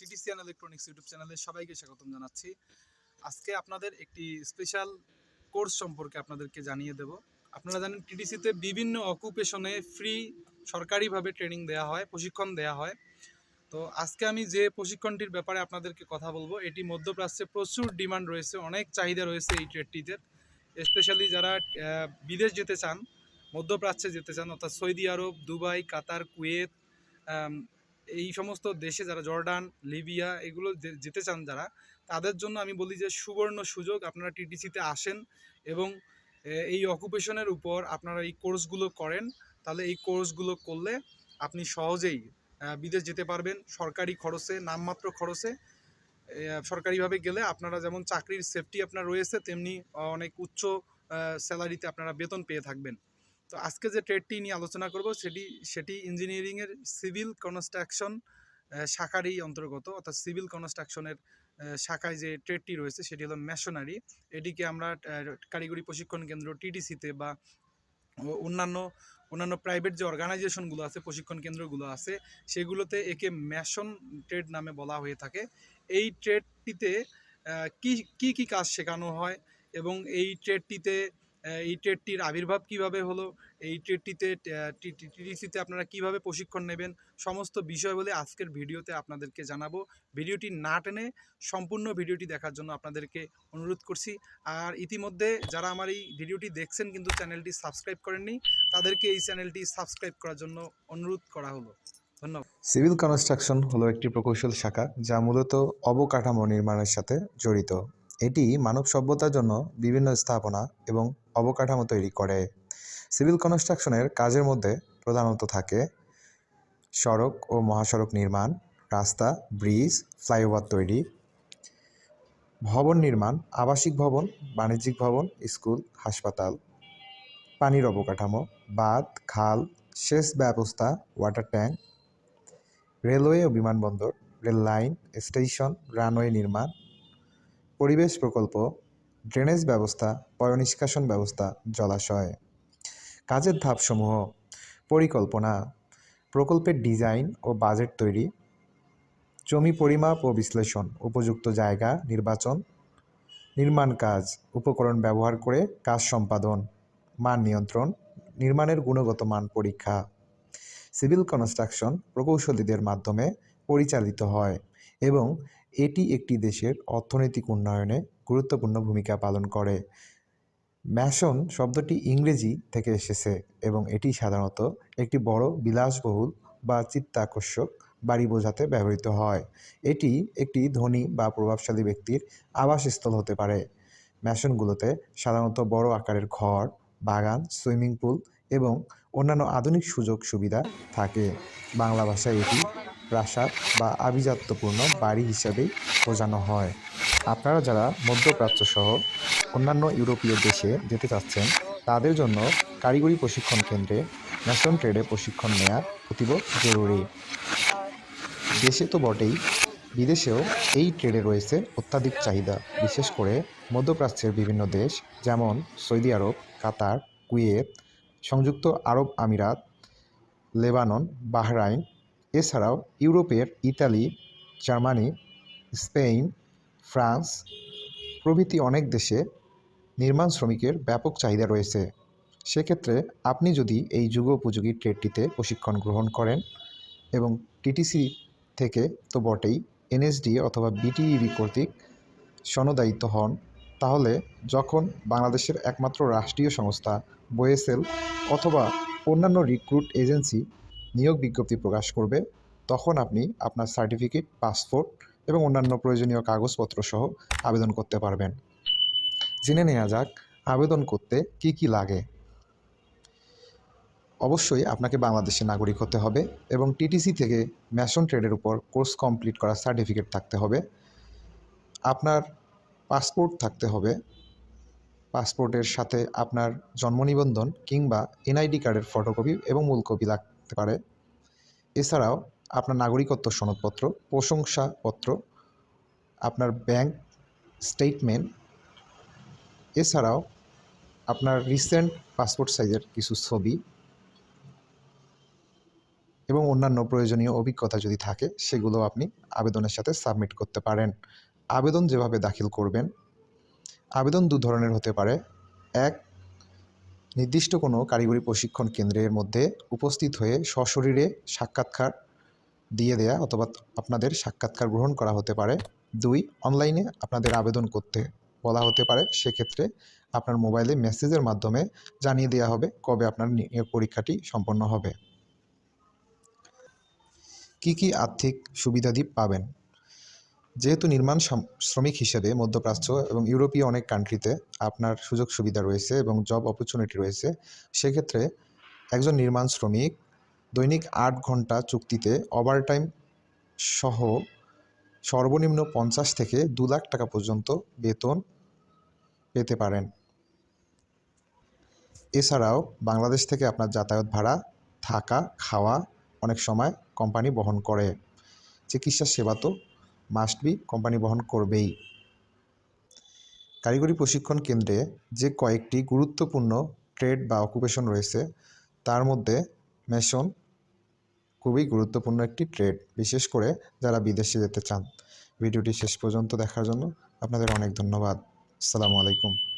টিটিসিয়ান electronics YouTube চ্যানেলে সবাইকে স্বাগতম জানাচ্ছি। আজকে আপনাদের একটি স্পেশাল কোর্স সম্পর্কে আপনাদেরকে জানিয়ে দেব। আপনারা জানেন টিটিসিতে বিভিন্ন অকুপেশনে ফ্রি সরকারিভাবে ট্রেনিং দেওয়া হয়, প্রশিক্ষণ দেওয়া হয়। তো আজকে আমি যে প্রশিক্ষণটির ব্যাপারে আপনাদেরকে কথা বলব, এটি মধ্যপ্রাচ্যে প্রচুর ডিমান্ড রয়েছে, অনেক চাহিদা রয়েছে এই ট্রেডটিতে স্পেশালি যারা বিদেশ যেতে চান, মধ্যপ্রাচ্যে যেতে চান, অর্থাৎ Saudi Arabia, Dubai, Qatar, Kuwait এই সমস্ত দেশে যারা জর্ডান, লিবিয়া এগুলো যেতে চান যারা, তাদের জন্য আমি বলি যে সুবর্ণ সুযোগ আপনারা টিটিসিতে আসেন এবং এই অকুপেশনের উপর আপনারা এই কোর্সগুলো করেন। তাহলে এই কোর্সগুলো করলে আপনি সহজেই বিদেশ যেতে পারবেন সরকারি খরচে, নামমাত্র খরচে। সরকারিভাবে গেলে আপনারা যেমন চাকরির সেফটি আপনার রয়েছে, তেমনি অনেক উচ্চ স্যালারিতে আপনারা বেতন পেয়ে থাকবেন। তো আজকে যে ট্রেডটি নিয়ে আলোচনা করব, সেটি সেটি ইঞ্জিনিয়ারিংয়ের সিভিল কনস্ট্রাকশন শাখারই অন্তর্গত। অর্থাৎ সিভিল কনস্ট্রাকশনের শাখায় যে ট্রেডটি রয়েছে, সেটি হলো মেশনারি এটিকে আমরা কারিগরি প্রশিক্ষণ কেন্দ্র টিটিসিতে বা অন্যান্য অন্যান্য প্রাইভেট যে অর্গানাইজেশনগুলো আছে, প্রশিক্ষণ কেন্দ্রগুলো আছে, সেগুলোতে একে ম্যাশন ট্রেড নামে বলা হয়ে থাকে। এই ট্রেডটিতে কি কি কাজ শেখানো হয় এবং এই ট্রেডটিতে এই ট্রেডটির আবির্ভাব কীভাবে হলো? এই ট্রেডটিতে টিটিসিতে আপনারা কীভাবে প্রশিক্ষণ নেবেন? সমস্ত বিষয় বলে আজকের ভিডিওতে আপনাদেরকে জানাব। ভিডিওটি না টেনে সম্পূর্ণ ভিডিওটি দেখার জন্য আপনাদেরকে অনুরোধ করছি। আর ইতিমধ্যে যারা আমার এই ভিডিওটি দেখছেন কিন্তু চ্যানেলটি সাবস্ক্রাইব করেননি, তাদেরকে এই চ্যানেলটি সাবস্ক্রাইব করার জন্য অনুরোধ করা হলো। ধন্যবাদ। সিভিল কনস্ট্রাকশন হলো একটি প্রকৌশল শাখা যা মূলত অবকাঠামো নির্মাণের সাথে জড়িত। এটি মানব সভ্যতার জন্য বিভিন্ন স্থাপনা এবং অবকাঠামো তৈরি করে। সিভিল কনস্ট্রাকশনের কাজের মধ্যে প্রধানত থাকে সড়ক ও মহাসড়ক নির্মাণ, রাস্তা, ব্রিজ, ফ্লাইওভার তৈরি, ভবন নির্মাণ, আবাসিক ভবন, বাণিজ্যিক ভবন, স্কুল, হাসপাতাল, পানির অবকাঠামো, বাঁধ, খাল, সেচ ব্যবস্থা, ওয়াটার ট্যাঙ্ক, রেলওয়ে ও বিমানবন্দর রেল লাইন স্টেশন, রানওয়ে নির্মাণ পরিবেশ প্রকল্প, ড্রেনেজ ব্যবস্থা, পয়নিষ্কাশন ব্যবস্থা, জলাশয়। কাজের ধাপসমূহ, পরিকল্পনা, প্রকল্পের ডিজাইন ও বাজেট তৈরি, জমি পরিমাপ ও বিশ্লেষণ, উপযুক্ত জায়গা নির্বাচন, নির্মাণ কাজ, উপকরণ ব্যবহার করে কাজ সম্পাদন, মান নিয়ন্ত্রণ, নির্মাণের গুণগত মান পরীক্ষা, সিভিল কনস্ট্রাকশন প্রকৌশলীদের মাধ্যমে পরিচালিত হয় এবং এটি একটি দেশের অর্থনৈতিক উন্নয়নে গুরুত্বপূর্ণ ভূমিকা পালন করে। ম্যাশন শব্দটি ইংরেজি থেকে এসেছে এবং এটি সাধারণত একটি বড়, বিলাসবহুল বা চিত্তাকর্ষক বাড়ি বোঝাতে ব্যবহৃত হয়। এটি একটি ধনী বা প্রভাবশালী ব্যক্তির আবাসস্থল হতে পারে। ম্যাশনগুলোতে সাধারণত বড় আকারের ঘর, বাগান, সুইমিং পুল এবং অন্যান্য আধুনিক সুযোগ সুবিধা থাকে। বাংলা ভাষায় এটি প্রাসাদ বা আভিজাত্যপূর্ণ বাড়ি হিসাবেই বোঝানো হয়। আপনারা যারা মধ্যপ্রাচ্য সহ অন্যান্য ইউরোপীয় দেশে যেতে চাচ্ছেন, তাদের জন্য কারিগরি প্রশিক্ষণ কেন্দ্রে ন্যাশন ট্রেডে প্রশিক্ষণ নেওয়া অতীব জরুরি। দেশে তো বটেই, বিদেশেও এই ট্রেডে রয়েছে অত্যাধিক চাহিদা, বিশেষ করে মধ্যপ্রাচ্যের বিভিন্ন দেশ যেমন সৌদি আরব, কাতার, কুয়েত, সংযুক্ত আরব আমিরাত, লেবানন, বাহরাইন এছাড়াও ইউরোপের ইতালি, জার্মানি স্পেন ফ্রান্স প্রভৃতি অনেক দেশে নির্মাণ শ্রমিকের ব্যাপক চাহিদা রয়েছে। সেক্ষেত্রে আপনি যদি এই যুগোপযোগী ট্রেডটিতে প্রশিক্ষণ গ্রহণ করেন এবং টিটিসি থেকে তো বটেই, এনএসডি অথবা বিটিইবি কর্তৃক সনদায়িত হন, তাহলে যখন বাংলাদেশের একমাত্র রাষ্ট্রীয় সংস্থা বোয়েসেল অথবা অন্যান্য রিক্রুট এজেন্সি নিয়োগ বিজ্ঞপ্তি প্রকাশ করবে, তখন আপনি আপনার সার্টিফিকেট, পাসপোর্ট এবং অন্যান্য প্রয়োজনীয় কাগজপত্র সহ আবেদন করতে পারবেন। জেনে নেওয়া যাক আবেদন করতে কি কি লাগে। অবশ্যই আপনাকে বাংলাদেশের নাগরিক হতে হবে এবং টিটিসি থেকে ম্যাশন ট্রেডের উপর কোর্স কমপ্লিট করার সার্টিফিকেট থাকতে হবে। আপনার পাসপোর্ট থাকতে হবে। পাসপোর্টের সাথে আপনার জন্ম নিবন্ধন কিংবা এনআইডি কার্ডের ফটোকপি এবং মূল কপি লাগতে পারে। এছাড়াও আপনার নাগরিকত্ব সনদপত্র, প্রশংসাপত্র, আপনার ব্যাংক স্টেটমেন্ট এছাড়াও আপনার রিসেন্ট পাসপোর্ট সাইজের কিছু ছবি এবং অন্যান্য প্রয়োজনীয় অভিজ্ঞতা যদি থাকে, সেগুলো আপনি আবেদনের সাথে সাবমিট করতে পারেন। আবেদন যেভাবে দাখিল করবেন, আবেদন দু ধরনের হতে পারে। এক নির্দিষ্ট কোনো কারিগরি প্রশিক্ষণ কেন্দ্রের মধ্যে উপস্থিত হয়ে সশরীরে সাক্ষাৎকার দিয়ে দেয়া অথবা আপনাদের সাক্ষাৎকার গ্রহণ করা হতে পারে। দুই, অনলাইনে আপনাদের আবেদন করতে বলা হতে পারে। সেক্ষেত্রে আপনার মোবাইলে মেসেজের মাধ্যমে জানিয়ে দেওয়া হবে কবে আপনার নিয়োগ পরীক্ষাটি সম্পন্ন হবে। কি কি আর্থিক সুবিধাদি পাবেন? যেহেতু নির্মাণ শ্রমিক হিসেবে মধ্যপ্রাচ্য এবং ইউরোপীয় অনেক কান্ট্রিতে আপনার সুযোগ সুবিধা রয়েছে এবং জব অপরচুনিটি রয়েছে, সেক্ষেত্রে একজন নির্মাণ শ্রমিক দৈনিক আট ঘণ্টা চুক্তিতে ওভারটাইম সহ সর্বনিম্ন পঞ্চাশ থেকে দু লাখ টাকা পর্যন্ত বেতন পেতে পারেন। এছাড়াও বাংলাদেশ থেকে আপনার যাতায়াত ভাড়া, থাকা, খাওয়া অনেক সময় কোম্পানি বহন করে। চিকিৎসা সেবা তো মাস্ট বি কোম্পানি বহন করবেই। কারিগরি প্রশিক্ষণ কেন্দ্রে যে কয়েকটি গুরুত্বপূর্ণ ট্রেড বা অকুপেশন রয়েছে, তার মধ্যে মেশন খুবই গুরুত্বপূর্ণ একটি ট্রেড বিশেষ করে যারা বিদেশে যেতে চান। ভিডিওটি শেষ পর্যন্ত দেখার জন্য আপনাদের অনেক ধন্যবাদ। আসসালামু আলাইকুম।